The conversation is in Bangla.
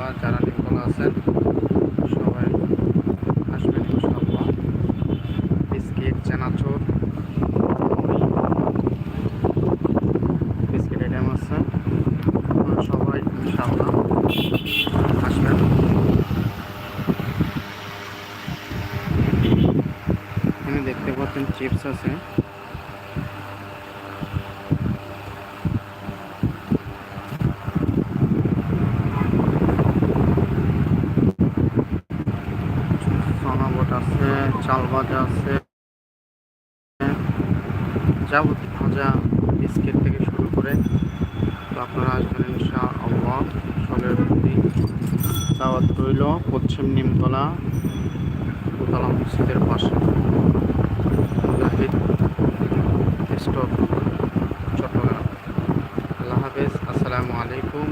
ইনশাল্লাহ যারা নির্মলা আছেন, সবাই আসবেন ইনশাল্লাহ বিস্কিট, চেনাচোর, বিস্কিট আইটেম আছে। সবাই ইনশাল্লাহ আসবেন। এখানে দেখতে পাচ্ছেন চিপস আছে। চাল ভাজা আছে, যাবতীয় ভাজা, বিস্কিট থেকে শুরু করে তো আপনারা আসবেন ইনশা আল্লাহ সকলের প্রতি দাওয়াত রইল, পশ্চিম নিমতলা দোতলা মসজিদের পাশে। মুজাহিদ স্টক চট্টগ্রাম। আল্লাহ হাফেজ। আসসালামু আলাইকুম